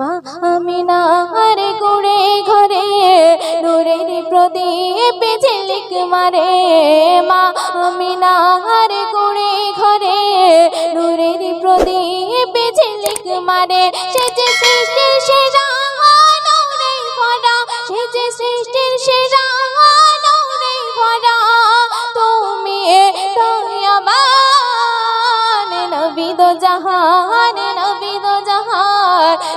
মা আমিনার গুড়ে ঘরে নূরের প্রদীপ ঝিলিক মারে। মা আমিনার গুড়ে ঘরে নূরের প্রদীপ ঝিলিক মারে। সে যে সৃষ্টির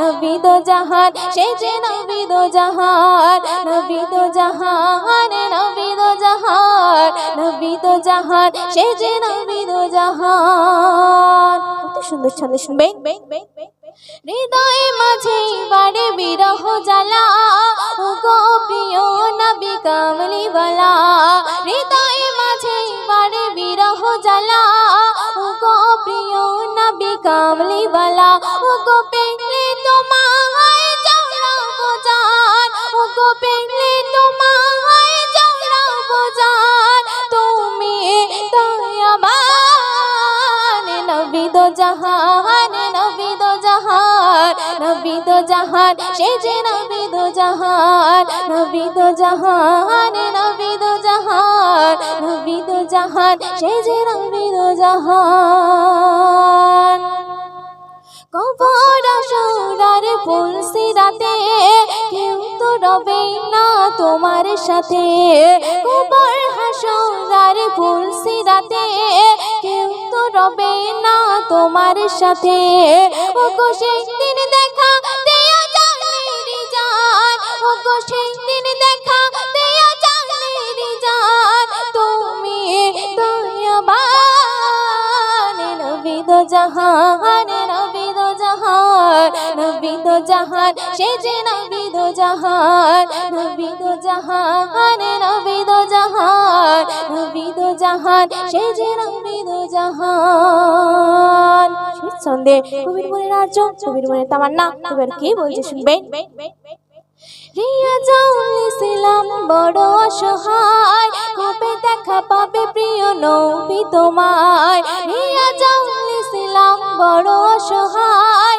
নবী জাহান, সে যে নবী জাহান নবী জাহান নবী জাহান নবী জাহান, সে যে জাহান। কত সুন্দর ছন্দে শুনবেন। হৃদয় মাঝে বাড়ে বিরহ জ্বালা গো প্রিয় নবী কামলি বালা হৃদয় মাঝে বাড়ে বিরহ জ্বালা গো প্রিয় নবী কামলি বালা ও গো পেলে পেলে তোমায় জড়াবো জান তুমি দয়াবান নবী দো জাহান নবী দো জাহান নবী দো জাহান, সে যে নবী দো জাহান নবী দো জাহান নবী জাহান নবী জাহান, সে যে নবী জাহান। কবর সুরার তো রবে না তোমার সাথে। কবর হাসরার ফুল সিরাতে, কেউ তো রবে না তোমার সাথে। ও গো দিন দেখা দেয়া জান দিন দেখা তুমি দো জাহান দো জাহান জাহান, সে যে নবী দো জাহান নবী দো জাহান নবী দো জাহান নবী দো জাহান, সে যে নবী দো জাহান ছন্দে কবির মনের আর্য কবির মনের তামান্না, এবার কি বলছে শুনবেন রিয়া যাওয়াছিলাম বড় অসহায়, কবে দেখা পাবে প্রিয় নবী তোমায়? রিয়া বড় অসহায়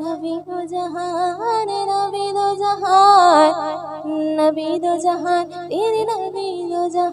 নবী দো জাহান নবী দো জাহান নবী দো জাহান তেরে নবী দো জাহান।